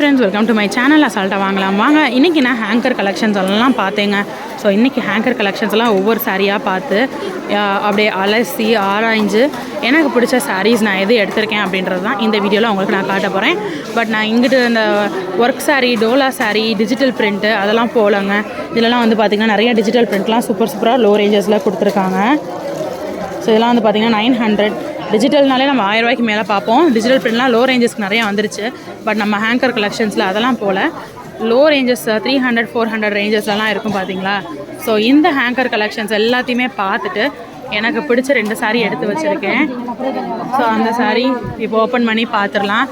Friends welcome to my channel அசால்ட்டாக வாங்கலாம். வாங்க இன்றைக்கி நான் ஹேங்கர் கலெக்ஷன்ஸ் எல்லாம் பார்த்தேங்க. ஸோ இன்றைக்கி ஹேங்கர் கலெக்ஷன்ஸ்லாம் ஒவ்வொரு சாரியாக பார்த்து அப்படியே அலசி ஆராய்ஞ்சு எனக்கு பிடிச்ச சாரீஸ் நான் எது எடுத்திருக்கேன் அப்படின்றது தான் இந்த வீடியோவில் உங்களுக்கு நான் காட்ட போகிறேன் பட் நான் இங்கிட்டு இந்த work sari Dola sari digital print அதெல்லாம் போகலங்க. இதெல்லாம் வந்து பார்த்திங்கன்னா நிறைய டிஜிட்டல் பிரிண்ட்லாம் சூப்பர் சூப்பராக லோ ரேஞ்சஸில் கொடுத்துருக்காங்க. ஸோ இதெல்லாம் வந்து பார்த்தீங்கன்னா நைன் ஹண்ட்ரட் டிஜிட்டல்னாலே நம்ம ஆயிரம் ரூபாய்க்கு மேலே பார்ப்போம். டிஜிட்டல் பிரிண்ட்லாம் லோ ரேஞ்சஸ்க்கு நிறையா வந்துருச்சு. பட் நம்ம ஹேங்கர் கலெக்ஷன்ஸில் அதெல்லாம் போல். Low ranges three hundred four hundred ரேஞ்சஸ்லாம் இருக்கும் பார்த்தீங்களா ஸோ இந்த ஹேங்கர் கலெக்ஷன்ஸ் எல்லாத்தையுமே பார்த்துட்டு எனக்கு பிடிச்ச ரெண்டு சாரீ எடுத்து வச்சுருக்கேன். ஸோ அந்த சாரீ இப்போ ஓப்பன் பண்ணி பார்த்துடலாம்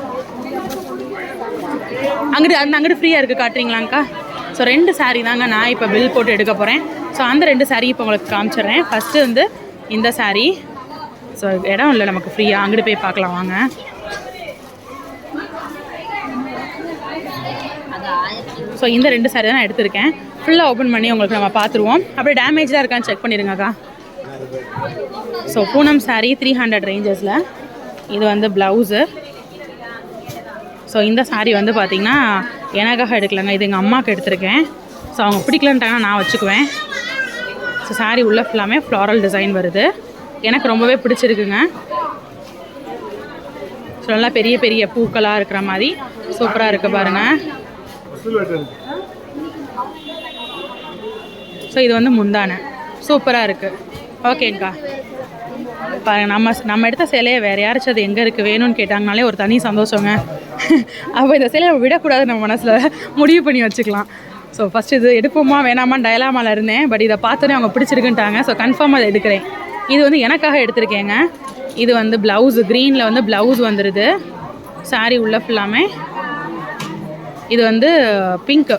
அங்கிட்டு அந்த அங்கிட்டு ஃப்ரீயாக இருக்குது காட்டுறீங்களாங்க்கா? ஸோ ரெண்டு சாரீ தாங்க நான் இப்போ பில் போட்டு எடுக்க போகிறேன் ஸோ அந்த ரெண்டு சாரீ இப்போ உங்களுக்கு காமிச்சிடுறேன். ஃபஸ்ட்டு வந்து இந்த சாரீ ஸோ இடம் இல்லை நமக்கு ஃப்ரீயாக அங்கிட்டு போய் பார்க்கலாம் வாங்க. ஸோ இந்த ரெண்டு சாரி தான் நான் எடுத்திருக்கேன். ஃபுல்லாக ஓப்பன் பண்ணி உங்களுக்கு நம்ம பார்த்துருவோம். அப்படியே டேமேஜாக இருக்கான்னு check பண்ணிடுங்கக்கா so Poonam sari three hundred ரேஞ்சஸில் இது வந்து ப்ளவுஸு ஸோ இந்த saree வந்து பார்த்திங்கன்னா எனக்காக எடுக்கலங்க. இது எங்கள் அம்மாவுக்கு எடுத்திருக்கேன். ஸோ அவங்க பிடிக்கலன்ட்டாங்கன்னா நான் வச்சுக்குவேன். ஸோ சாரீ உள்ள ஃபுல்லாமே ஃப்ளாரல் டிசைன் வருது. எனக்கு ரொம்பவே பிடிச்சிருக்குங்க. ஸோ நல்லா பெரிய பெரிய பூக்களாக இருக்கிற மாதிரி சூப்பராக இருக்கு பாருங்கள் ஸோ இது வந்து முந்தானை. சூப்பராக இருக்குது ஓகேங்க்கா பாருங்க நம்ம நம்ம எடுத்த சேலையை வேறு யாராச்சும் அது எங்கே இருக்குது வேணும்னு கேட்டாங்கனாலே ஒரு தனி சந்தோஷங்க. அப்போ இந்த சேலையை விடக்கூடாது நம்ம மனசில் முடிவு பண்ணி வச்சுக்கலாம். ஸோ ஃபஸ்ட் இது எடுப்போமா வேணாமான்னு டயலாமால இருந்தேன். பட் இதை பார்த்தோன்னே அவங்க பிடிச்சிருக்குன்ட்டாங்க. ஸோ கன்ஃபார்ம் அதை எடுக்கிறேன். இது வந்து எனக்காக எடுத்திருக்கேங்க. இது வந்து ப்ளவுஸு க்ரீனில் வந்து ப்ளவுஸ் வந்துடுது saree உள்ள ஃபுல்லாமே இது வந்து பிங்க்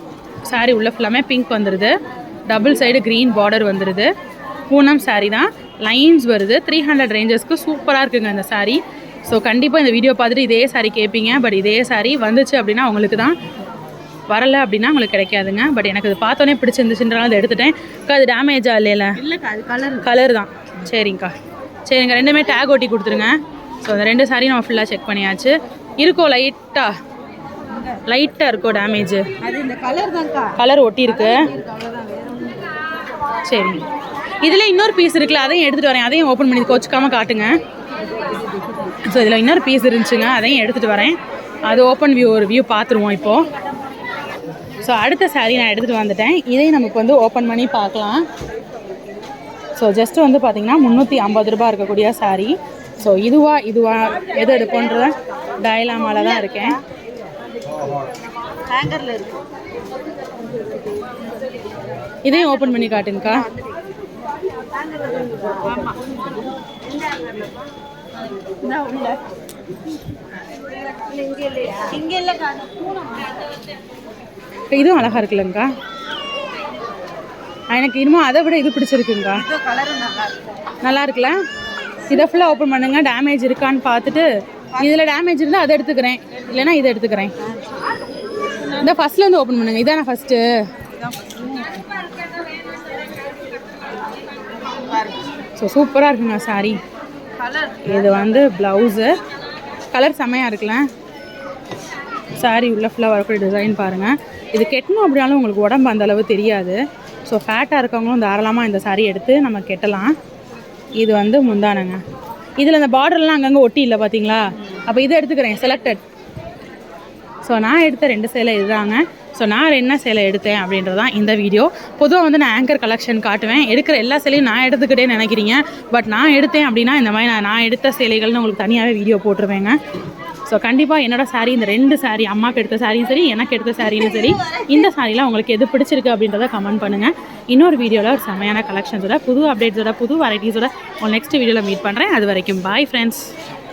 saree உள்ள ஃபுல்லாமே பிங்க் வந்துடுது டபுள் சைடு க்ரீன் பார்டர் வந்துடுது பூனம் saree தான். லைன்ஸ் வருது. த்ரீ ஹண்ட்ரட் ரேஞ்சஸ்க்கு சூப்பராக இருக்குங்க இந்த saree. ஸோ கண்டிப்பாக இந்த வீடியோ பார்த்துட்டு இதே saree கேட்பீங்க பட் இதே saree வந்துச்சு அப்படின்னா உங்களுக்கு தான். வரல அப்படின்னா உங்களுக்கு கிடைக்காதுங்க. பட் எனக்கு இது பார்த்தோன்னே பிடிச்சிருந்துச்சுன்றனால அதை எடுத்துட்டேன். அது டேமேஜா இல்லைல்ல இல்லைக்கா அது கலர் கலர் தான். சரிங்கக்கா சரிங்க ரெண்டுமே டேக் ஒட்டி கொடுத்துருங்க. ஸோ அந்த ரெண்டு சாரியும் நம்ம ஃபுல்லாக செக் பண்ணியாச்சு. இருக்கோ லைட்டாக லைட்டாக இருக்கோ டேமேஜ் அது இந்த கலர் ஒட்டி இருக்கு சரி. இதில் இன்னொரு பீஸ் இருக்குல்ல அதையும் எடுத்துகிட்டு வரேன். அதையும் ஓப்பன் பண்ணி கோச்சிக்காமல் காட்டுங்க. ஸோ இதில் இன்னொரு பீஸ் இருந்துச்சுங்க அதையும் எடுத்துகிட்டு வரேன். அது ஓப்பன் வியூ ஒரு வியூ பார்த்துருவோம் இப்போது ஸோ அடுத்த saree நான் எடுத்துகிட்டு வந்துட்டேன். இதையும் நமக்கு வந்து ஓப்பன் பண்ணி பார்க்கலாம். ஸோ ஜஸ்ட் வந்து பார்த்திங்கன்னா முந்நூற்றி ஐம்பது ரூபாய் இருக்கக்கூடிய saree. ஸோ இதுவா இதுவா எது எடுப்போன்றத டயலாமால தான் இருக்கேன். இதையும் ஓப்பன் பண்ணி காட்டுங்கக்கா. ஆமாம் இந்த உள்ள இங்கே இல்லையா இங்கே இல்லைக்கா அந்த பூனம் இதுவும் அழகாக இருக்குல்லங்கக்கா எனக்கு இன்னும் அதை விட இது கலரும் நல்லா இருக்குல்ல? இதை ஃபுல்லாக ஓப்பன் பண்ணுங்க. டேமேஜ் இருக்கான்னு பார்த்துட்டு இதில் டேமேஜ் இருந்தால் அதை எடுத்துக்கிறேன். இல்லைன்னா இதை எடுத்துக்கிறேன். இந்த ஃபஸ்ட்லேருந்து ஓப்பன் பண்ணுங்க. இதானே ஃபஸ்ட்டு ஸோ சூப்பராக இருக்குங்க சாரி இது வந்து ப்ளவுஸு கலர் செம்மையாக இருக்குல்ல? சாரி உள்ள ஃபுல்லாக வரக்கூடிய டிசைன் பாருங்கள் இது கெட்டணும் அப்படின்னாலும் உங்களுக்கு உடம்பு அந்த அளவு தெரியாது. ஸோ ஃபேட்டாக இருக்கவங்களும் தாராளமாக இந்த சாரி எடுத்து நம்ம கெட்டலாம். இது வந்து முந்தானங்க. இதில் இந்த பார்டர்லாம் அங்கங்கே ஒட்டி இல்லை பார்த்தீங்களா அப்போ இதை எடுத்துக்கிறேன் செலக்டட் ஸோ நான் எடுத்த ரெண்டு சேலை இதுதாங்க. ஸோ நான் என்ன சேலை எடுத்தேன் அப்படின்றது தான் இந்த வீடியோ பொதுவாக வந்து நான் ஆங்கர் கலெக்ஷன் காட்டுவேன். எடுக்கிற எல்லா சேலையும் நான் எடுத்துக்கிட்டே நினைக்கிறீங்க. பட் நான் எடுத்தேன் அப்படின்னா இந்த மாதிரி நான் நான் எடுத்த சேலைகள்னு உங்களுக்கு தனியாகவே வீடியோ போட்டுருவேங்க. ஸோ கண்டிப்பாக என்னோட சாரீ இந்த ரெண்டு சாரீ அம்மாவுக்கு எடுத்த சாரியும் சரி எனக்கு எடுத்த சாரியும் சரி இந்த சாரிலாம் உங்களுக்கு எது பிடிச்சிருக்கு அப்படின்றத கமெண்ட் பண்ணுங்கள் இன்னொரு வீடியோவில் ஒரு செமையான கலெக்ஷன்ஸோட புது அப்டேட்ஸோட புது வெரைட்டிஸோட உங்கள் நெக்ஸ்ட் வீடியோவில் மீட் பண்ணுறேன் அது வரைக்கும் பாய் ஃப்ரெண்ட்ஸ்